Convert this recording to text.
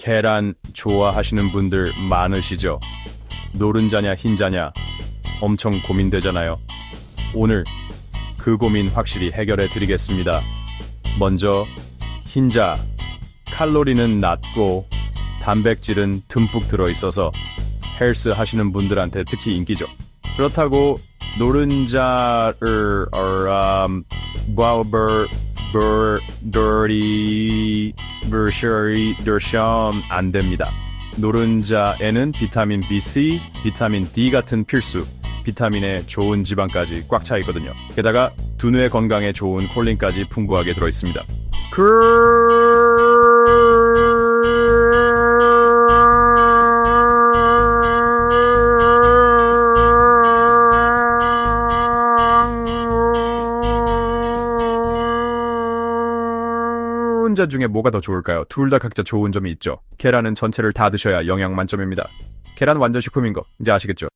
계란 좋아하시는 분들 많으시죠? 노른자냐 흰자냐 엄청 고민되잖아요. 오늘 그 고민 확실히 해결해 드리겠습니다. 먼저 흰자 칼로리는 낮고 단백질은 듬뿍 들어 있어서 헬스 하시는 분들한테 특히 인기죠. 그렇다고 노른자를 음, 바우버 버더리 더샴 안 됩니다. 노른자에는 비타민 B, 비타민 D 같은 필수 비타민에 좋은 지방까지 꽉 차 있거든요. 게다가 두뇌 건강에 좋은 콜린까지 풍부하게 들어 있습니다. 혼자 중에 뭐가 더 좋을까요? 둘 다 각자 좋은 점이 있죠. 계란은 전체를 다 드셔야 영양 만점입니다. 계란 완전 식품인 거 이제 아시겠죠?